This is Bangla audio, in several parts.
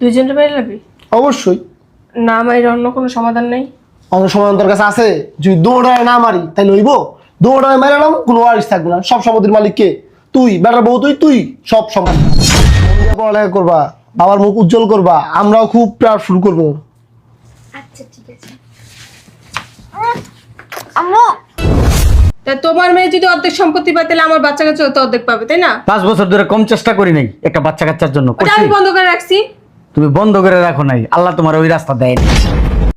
দুইজনের বাইরে লাগবি অবশ্যই। না আমার অন্য কোনো সমাধান নেই? অত সময় তোর কাছে আছে? যদি দৌড়ায় না মারি তাই লইব দৌড়ায় মারালাম কোনো ওয়ারিস থাকবে না। সব সম্পত্তির মালিক কে? তুই বেটার বউ তুই তুই সব সম্পত্তি। পড়ালেখা করবা বাবার মুখ উজ্জ্বল করবা আমরাও খুব প্রার শুরু করব। আচ্ছা ঠিক আছে। আম্মু! তা তোমার মেয়ে যদি অর্ধেক সম্পত্তি পায় তাহলে আমার বাচ্চা কাচ্চা তো অর্ধেক পাবে তাই না? পাঁচ বছর ধরে কম চেষ্টা করি নাই একটা বাচ্চা কাচ্চার জন্য। আমি বন্ধ করে রাখছি। তুমি বন্ধ করে রাখো নাই। আল্লাহ তোমার ওই রাস্তা দেয়নি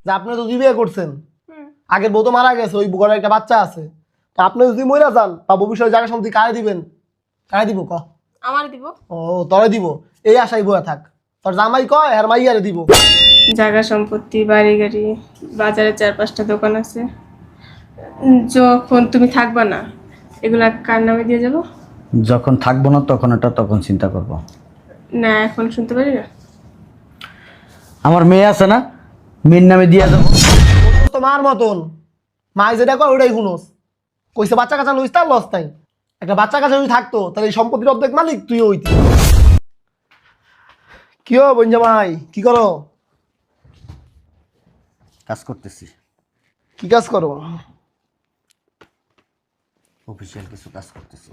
যে আপনি তো দুই বিয়ে করছেন আগের বউ তো মারা গেছে ওই ঘরে একটা বাচ্চা আছে। তা আপনি যদি মরে যান বা ভবিষ্যতে জায়গা সম্পত্তি কারে দিবেন? কারে দিব ক? আমার দিব। ও তরে দিব। এই আশাই বয়ে থাক। তোর জামাই কয়? আর মাইয়ারে দিব। জায়গা সম্পত্তি বাড়ি গাড়ি বাজারে চার পাঁচটা দোকান আছে। যখন তুমি থাকবা না এগুলা কার নামে দিয়ে যাব? যখন থাকব না তখন এটা তখন চিন্তা করব। না এখন শুনতে পারি না। আমার মেয়ে আছে না মেয়ের নামে দিয়ে দেবো। তো মার মতন। মাই যেটা কয় ওটাই শুনোস। কইছে বাচ্চা কাচ্চা লইস তার লস তাই। একটা বাচ্চা কাচ্চা যদি থাকতো তাহলে এই সম্পত্তির অর্ধেক মালিক তুইও হইতি। কি হো বঞ্জামাই কি করো? কাজ করতেছি। কি কাজ করো? অফিসিয়াল কিছু কাজ করতেছি।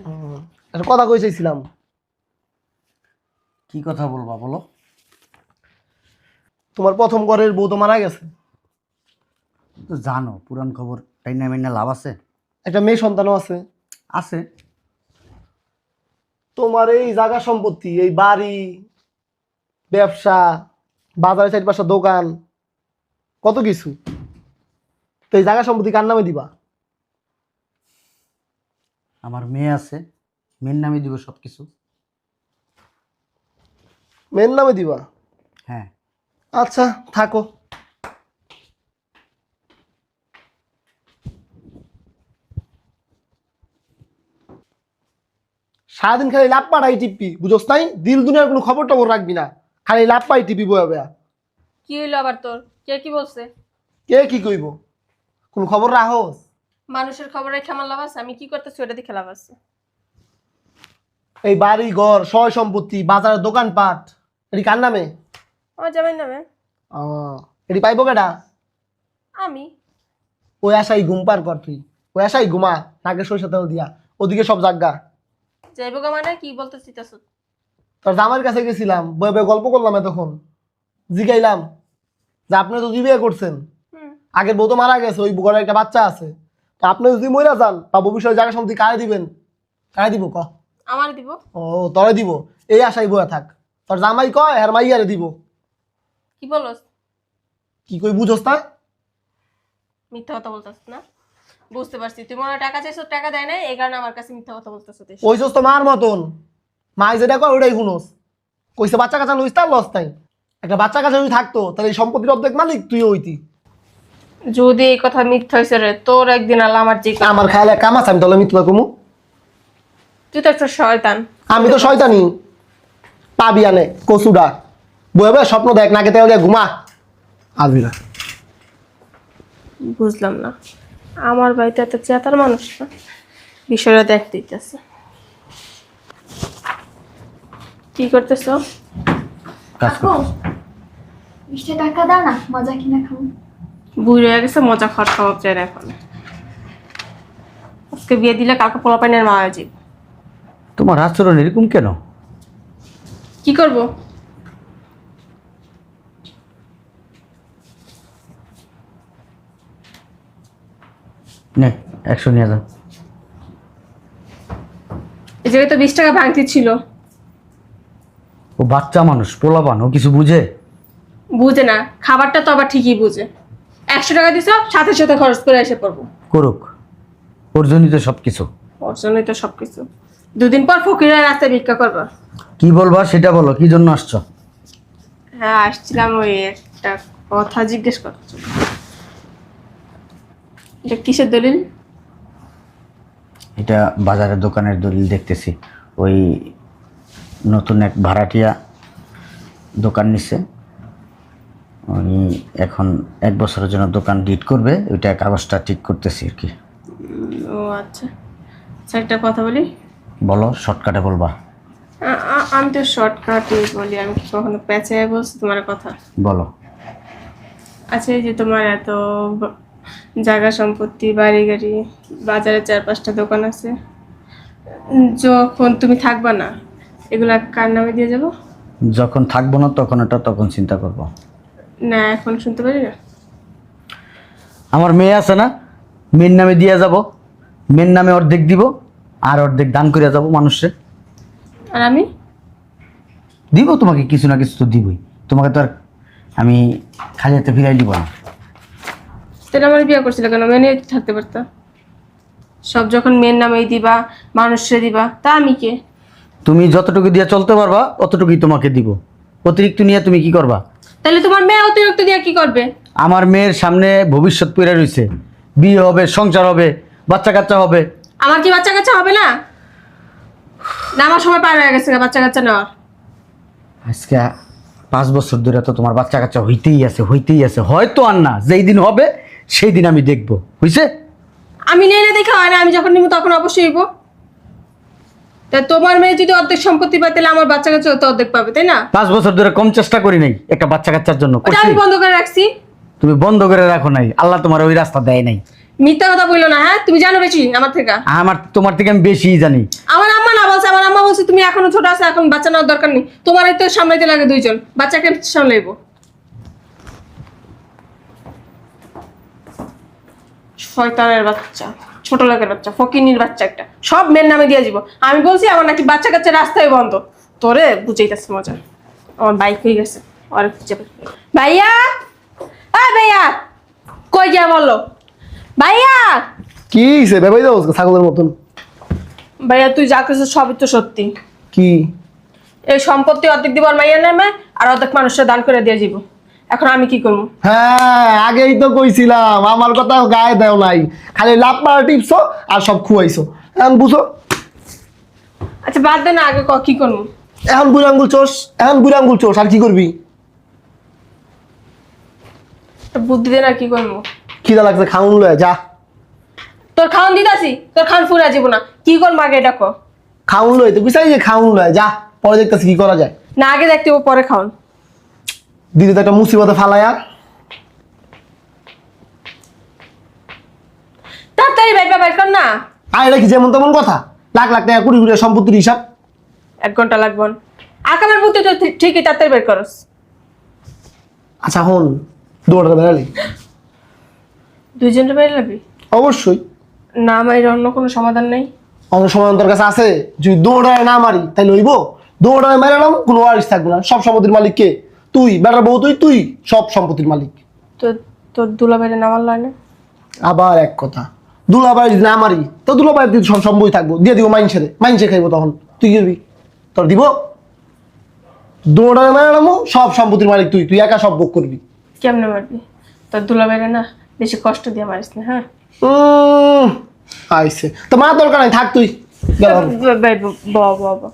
একটা কথা কই চাইছিলাম কি কথা বলবা বলো? তোমার প্রথম ঘরের বউ তো মারা গেছে। তো জানো পুরান খবর টাইনা মাইনা লাভ আছে? একটা মেয়ে সন্তানও আছে। আছে। তোমার এই জায়গা সম্পত্তি এই বাড়ি ব্যবসা বাজারে চার পাঁচটা দোকান কত কিছু। তো এই জায়গা সম্পত্তি কার নামে দিবা? আমার মেয়ে আছে মেয়ের নামে দিব সব কিছু মেয়ের নামে দিবা? হ্যাঁ। আচ্ছা থাকো। সারাদিন খালি লাভ পাড়াই টিপি বুঝোস নাই? দিল দুনিয়ার কোনো খবর টবর রাখবি না। খালি লাভ পাই টিপি বয়া বয়া। কি হইল আবার তোর? কে কি বলছে? কে কি কইব? কোন খবর রাহস মানুষের খবরে খেমার লাভ আছে আমি কি করতেছি ওটা দেখে লাভ আছে। এই বাড়ি ঘর সয় সম্পত্তি বাজারের দোকানপাট এটি কার নামে? আমার জামাই নামে ও এটি পাইব কেডা? আমি। ওই আশাই ঘুম পার কর তুই। ওই আশাই ঘুমা নাকে সরষে তেল দিয়া। ওদিকে সব জাগা যাইব গা মানে? কি বলতে চিতাছ তোর জামাইয়ের কাছে গেছিলাম বয়ে বয়ে গল্প করলাম এতক্ষণ। জিগাইলাম যে আপনি তো বিয়ে করছেন। আগের বউ তো মারা গেছে ওই ঘরে একটা বাচ্চা আছে। তো আপনি যদি মরে যান বা ভবিষ্যতে জায়গা সম্পত্তি কারে দিবেন? কারে দিব ক? আমার দিব। ও তরে দিব। এই আশাই বয়ে থাক। তোর জামাই কয় আর মাইয়ারে দিব। কি বলস? কি কই বুঝোস না? মিথ্যা কথা বলতেছ না? বুঝতে পারছি। তুই মনে টাকা চাইছো টাকা দেয় নাই এই কারণে আমার কাছে মিথ্যা কথা বলতেছ ওইসস তো মার মতন। মাই যেটা কয় ওটাই শুনোস। কইছে বাচ্চা কাচ্চা লইস তার লস নাই। একটা বাচ্চা কাচ্চা যদি থাকতো তাহলে এই সম্পত্তির অর্ধেক মালিক তুই হইতি। যদি এই কথা মিথ্যা হয়েছে রে তোর একদিন আল্লাহ আমার যে আমার খায়ালে কাম আছে আমি তাহলে মিথ্যা কমু। তুই তো একটা শয়তান। আমি তো শয়তানি। পাবি আনে কচুডা। বয়ে বয়ে স্বপ্ন দেখ নাকে তেল ঘুমা। আসবি না। বুঝলাম না। আমার বাড়িতে এত চেতার মানুষ না? বিষয়টা দেখতে ইচ্ছেছে কি করতেছ? কাজ আপু করতেছি। বিশটা টাকা দাও না মজা কিনা খাব। বুড়ি হয়ে গেছে মজা খাওয়ার স্বভাব চাই না এখন। আজকে বিয়ে দিলে কালকে পোলা পাইনের মা হয়ে যাবে। তোমার আচরণ এরকম কেন? কি করব? নে একশো নিয়ে যাও এই জায়গায় তো বিশ টাকা ভাঙতি ছিল। ও বাচ্চা মানুষ পোলাপান ও কিছু বুঝে? বুঝে না খাবারটা তো আবার ঠিকই বুঝে। একশো টাকা দিছ সাথে সাথে খরচ করে এসে পড়ব। করুক ওর জন্যই তো সব কিছু ওর জন্যই তো সব কিছু দুদিন পর ফকিরের রাস্তায় ভিক্ষা করবা। কি বলবা সেটা বলো কি জন্য আসছো? হ্যাঁ আসছিলাম ওই একটা কথা জিজ্ঞেস করার জন্য। এটা কিসের দলিল? এটা বাজারের দোকানের দলিল দেখতেছি। ওই নতুন এক ভাড়াটিয়া দোকান নিছে। উনি এখন এক বছরের জন্য দোকান ডিট করবে ওইটা কাগজটা ঠিক করতেছি আর কি। ও আচ্ছা। আচ্ছা একটা কথা বলি? বলো শর্টকাটে বলবা। আমি তো শর্টকাটে বলি আমি কখনো পেঁচায় বলছি তোমার কথা? বলো। আচ্ছা এই যে তোমার এত জায়গা সম্পত্তি বাড়ি গাড়ি বাজারে চার পাঁচটা দোকান আছে। যখন তুমি থাকবা না এগুলা কার নামে দিয়ে যাব? যখন থাকব না তখন এটা তখন চিন্তা করব। না এখন শুনতে পারি না। আমার মেয়ে আছে না মেয়ের নামে দিয়ে যাব। মেয়ের নামে অর্ধেক দিব আর অর্ধেক দান করে যাব মানুষে আর আমি? দিব তোমাকে কিছু না কিছু তো দিবই। তোমাকে তো আর আমি খালি হাতে ফিরাই দিব না। তাহলে আমার বিয়ে করছিল কেন? মেনে থাকতে পারতাম সব যখন মেয়ের নামেই দিবা মানুষে দিবা তা আমি কে? তুমি যতটুকু দিয়ে চলতে পারবা অতটুকুই তোমাকে দিব। অতিরিক্ত নিয়ে তুমি কি করবা? তাহলে তোমার মেয়ে অতিরিক্ত দিয়ে কি করবে? আমার মেয়ের সামনে ভবিষ্যৎ পড়ে রয়েছে বিয়ে হবে সংসার হবে বাচ্চা কাচ্চা হবে। আমার কি বাচ্চা কাচ্চা হবে না? না আমার সময় পার হয়ে গেছে বাচ্চা কাচ্চা নেওয়ার। আজকে পাঁচ বছর ধরে তো তোমার বাচ্চা কাচ্চা হইতেই আছে হইতেই আছে। হয়তো আর না যেই দিন হবে সেই দিন আমি দেখব। বুঝছে আমি নেই না দেখে হয় না আমি যখন নিব তখন অবশ্যই হইব। তা তোমার মেয়ে যদি অর্ধেক সম্পত্তি পায় তাহলে আমার বাচ্চা কাচ্চা তো অর্ধেক পাবে তাই না? পাঁচ বছর ধরে কম চেষ্টা করি নাই একটা বাচ্চা কাচ্চার জন্য। ওটা করছি। আমি বন্ধ করে রাখছি। তুমি বন্ধ করে রাখো নাই আল্লাহ তোমার ওই রাস্তা দেয় নাই। মিথ্যা কথা বলল না হ্যাঁ? তুমি জানো বেশি আমার থেকে? আমার তোমার থেকে আমি বেশি জানি। আমার আম্মা না বলছে আমার আম্মা বলছে তুমি এখনও ছোট আছে এখন বাচ্চা নেওয়ার দরকার নেই। তোমার তো সামলাইতে লাগে দুইজন বাচ্চাকে সামলাইবো। শয়তানের বাচ্চা ছোট লোকের বাচ্চা ফকিনির বাচ্চা একটা। সব মেয়ের নামে দিয়ে দিব। আমি বলছি আমার নাকি বাচ্চা কাচ্চা রাস্তায় বন্ধ। তোরে বুঝাইতেছে মজা। আমার বাইক হয়ে গেছে আর ভাইয়া! আ ভাইয়া! কই গিয়া বলল ভাইয়া! কি সে ভেবে দাও ছাগলের মতন। ভাইয়া তুই যা কিছু সবই তো সত্যি। কি? এই সম্পত্তি অর্ধেক দিব আর মাইয়ার নামে আর অর্ধেক মানুষের দান করে দিয়ে দিব। এখন আমি কি করব? হ্যাঁ আগেই তো কইছিলাম আমার কথা গায়ে দেও নাই। খালি লাভ মারা টিপছো আর সব খুয়াইছো। এখন বুঝো? আচ্ছা বাদ দে না আগে ক কি করব? এখন বুড়ি আঙ্গুল চোষ এখন বুড়ি আঙ্গুল চোষ আর কি করবি? বুদ্ধি দে না কি করব? খিদা লাগছে খাউন লয় যা। তোর খাওয়ান দিতাছি? তোর খান ফুরা যাব না। কি করব আগে এটা ক? খাউন লয় তো বুঝাই যে খাউন লয় যা। পরে দেখতেছি কি করা যায়। না আগে দেখতে পরে খাওয়ান দিদি তো একটা মুসিবতে ফালায়া। তাড়াতাড়ি কর না। আর এটা কি যেমন তেমন কথা? লাখ লাখ টাকা সম্পত্তির হিসাব। এক ঘণ্টা লাগবো। আকামের বুদ্ধি তো ঠিকই তাড়াতাড়ি বের করস। আচ্ছা হন দৌড়াতে বেড়ালি। দুইজনটা বের লাগবি অবশ্যই। না আমার অন্য কোনো সমাধান নেই। অন্য তোর কাছে আছে? যদি দৌড়ায় না মারি তাই লইব দৌড়ায় মারালাম কোনো ওয়ারিস থাকবে না। সব সম্পত্তির মালিক কে তুই বেটার বউ তুই তুই সব সম্পত্তির মালিক। তো তোর দুলা বাইরে নামার লয় না আবার এক কথা দুলাবাই যদি না মারি তো দুলাবাই তুই সব সম্পত্তি থাকব। দিয়ে দিব মাইনসে মাইনসে খাইবো তখন। তুই কি তোর দিব? মারালামও সব সম্পত্তির মালিক তুই তুই একা সব ভোগ করবি। কেমনে মারবি? তোর দুলা বাইরে না বেশি কষ্ট দিয়ে মারিস না হ্যাঁ? আইসে। তো মা দরকার নাই থাক তুই। বাবা বাবা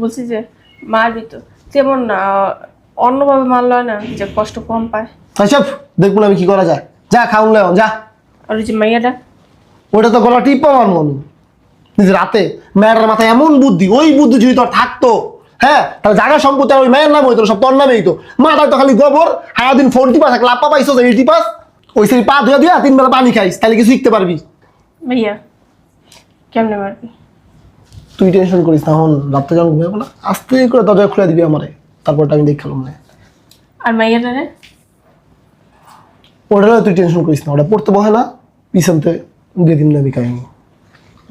বলছি যে মারবি তো। যেমন না অন্যভাবে হয় না যে কষ্ট কম পায়। আচ্ছা দেখব আমি কি করা যায়। যা খাউন লেও যা। আর ওই যে মাইয়াটা? ওটা তো গলা টিপ মন। নিজে রাতে মেয়েটার মাথায় এমন বুদ্ধি ওই বুদ্ধি যদি তোর থাকতো হ্যাঁ তাহলে জায়গা সম্পত্তি আর ওই মেয়ের নাম হইতো সব তোর নামেই তো মাথায় তো খালি গোবর সারাদিন ফোন টিপাস এক লাপ্পা পাইছো এই টিপাস ওই সেই পা ধুয়ে দিয়া তিন বেলা পানি খাইস তাহলে কিছু শিখতে পারবি। ভাইয়া কেমনে মারবি তুই টেনশন করিস না হন রাত্রে যখন ঘুমাবো না আস্তে করে দরজা খুলে দিবি আমারে। তারপরটা আমি দেখালাম না আর মাইয়াটা রে ওটা তুই টেনশন করিস না ওটা পড়তে বহে না পিছনতে দিয়ে দিন না আমি কাহিনি।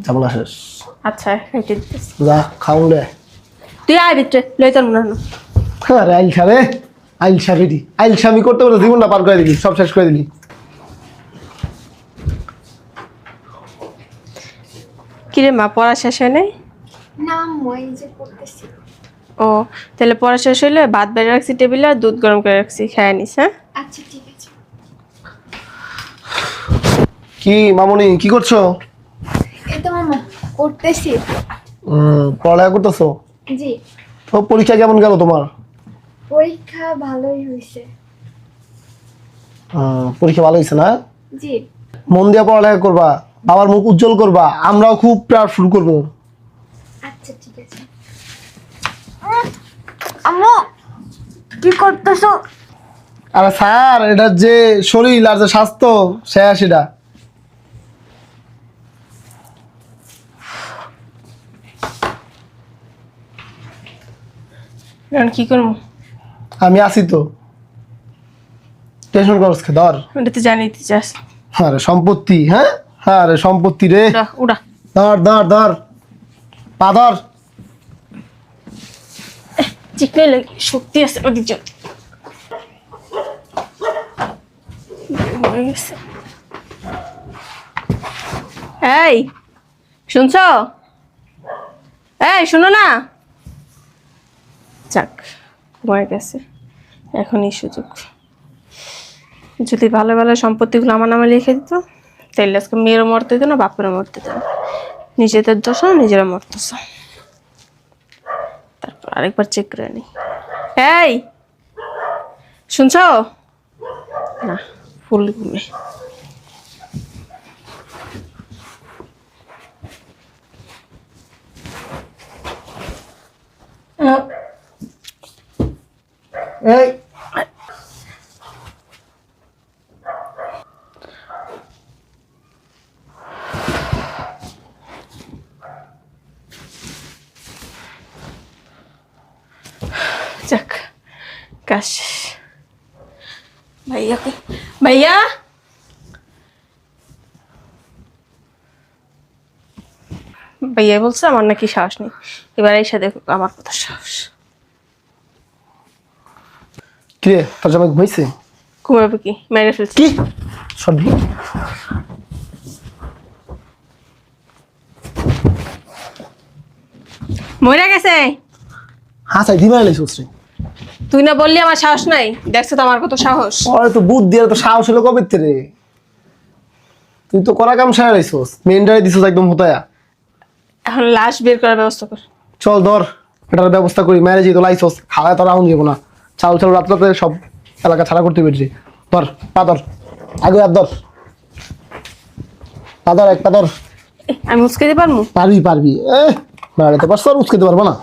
যাব না শেষ। আচ্ছা খাইতে দিতেছি। যা খাউন রে তুই আয় ভিতরে লই তোর মনে হয় আরে আইলসা রে আইলসা রেডি। আইলসা আমি করতে পারলে জীবনটা পার করে দিবি সব শেষ করে দিবি। কিরে মা পড়া শেষ হয় নাই? না মই যে করতেছি ও তাহলে পড়া শেষ হইলে ভাত বেড়ে রাখছি টেবিলে আর দুধ গরম করে রাখছি খেয়ে নিস হ্যাঁ? আচ্ছা ঠিক আছে। কি মামনি কি করছ? এই তো মামা করতেছি। পড়ালেখা করতেছো? জি। তো পরীক্ষা কেমন গেল তোমার? পরীক্ষা ভালোই হয়েছে পরীক্ষা ভালো হয়েছে না? জি। মন দিয়ে পড়ালেখা করবা বাবার মুখ উজ্জ্বল করবা আমরাও খুব প্রার্থনা করব আচ্ছা ঠিক আছে আম্মু কি করতেছো? আরে স্যার এটা যে শরীর আর যে স্বাস্থ্য সে সেটা এখন কি করব? আমি আছি তো। টেনশন করস খে ধর। ওটা তো জানিতে চাস। আরে সম্পত্তি হ্যাঁ? হ্যাঁ রে সম্পত্তি রে। উড়া উড়া। ধর ধর ধর। পা ধর। চিকনে লাগে শক্তি আছে গেছে। এই, শুনছ? এই, শুনো না। যাক, ঘুমায় গেছে। এখনই সুযোগ। যদি ভালো ভালো সম্পত্তিগুলো আমার নামে লিখে দিত তাহলে আজকে মেয়েরও মরতে দিত না, বাপেরও মরতে দিত নিজেদের দোষ নিজেরা মরতেছ। আরেকবার চেক করে নি। এই শুনছ? না ফুল ঘুমে। এই যাক কাশ ভাইয়া? ভাইয়া ভাইয়া বলছে আমার নাকি সাহস নেই। এবার এসে দেখো আমার কথা সাহস। কিরে তোর জামাই ঘুমাইছে? ঘুমাবে কি? মেরে ফেলছি। কি? সবজি মরে গেছে। হ্যাঁ সাই দিবা লাইছিস রে তুই না বললি আমার সাহস নাই। দেখছ তো আমার কত সাহস। ওরে তো বুদ্ধি আর তো সাহস হলো কবে রে তুই তো করা কাম সেরা লাইছিস। মেনটারে দিছিস একদম হতায়া। এখন লাশ বের করার ব্যবস্থা কর। চল ধর এটার ব্যবস্থা করি। ম্যারেজই তো লাইছস। খাওয়ায় তো রাউন্ড যাব না। চাল চাল রাত রাতে সব এলাকা ছাড়া করতে পেরেছি। ধর পা ধর। আগে আর ধর। পা ধর এক পা ধর। আমি উস্কে দিতে পারব পারবি পারবি। এ বেড়াতে পারছ আর উচকে পারব না।